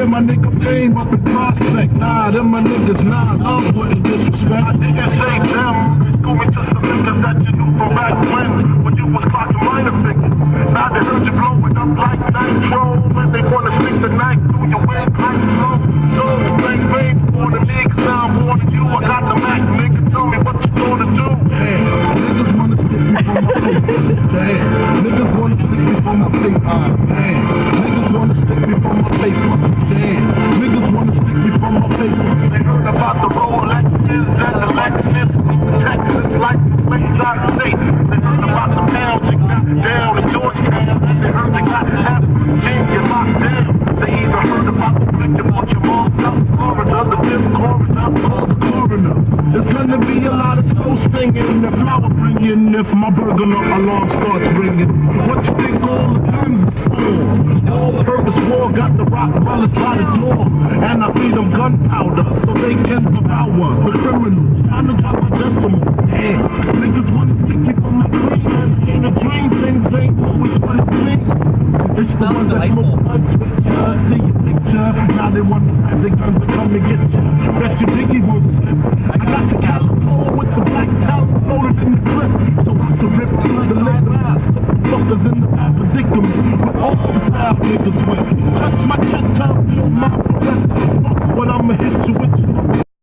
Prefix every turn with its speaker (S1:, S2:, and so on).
S1: Yeah, my nigga fame up in prospect. Nah, them my niggas, nah, love wouldn't disrespect. Niggas say them. For my. Damn, niggas wanna stick me for my paper. Singing if flower bringing, if my burglar alarm starts ringing. What you think all the guns for? Purpose war got the rock bullets by the door. And I feed them gunpowder so they can devour the criminals. Time to drop a decimal. Damn, niggas wanna stick me for my dream. In a dream, things ain't always what it seems. It's the ones that smoke with ya, see your picture. Now they want to have the guns to come and get ya. Bet your Biggie won't slip. The foul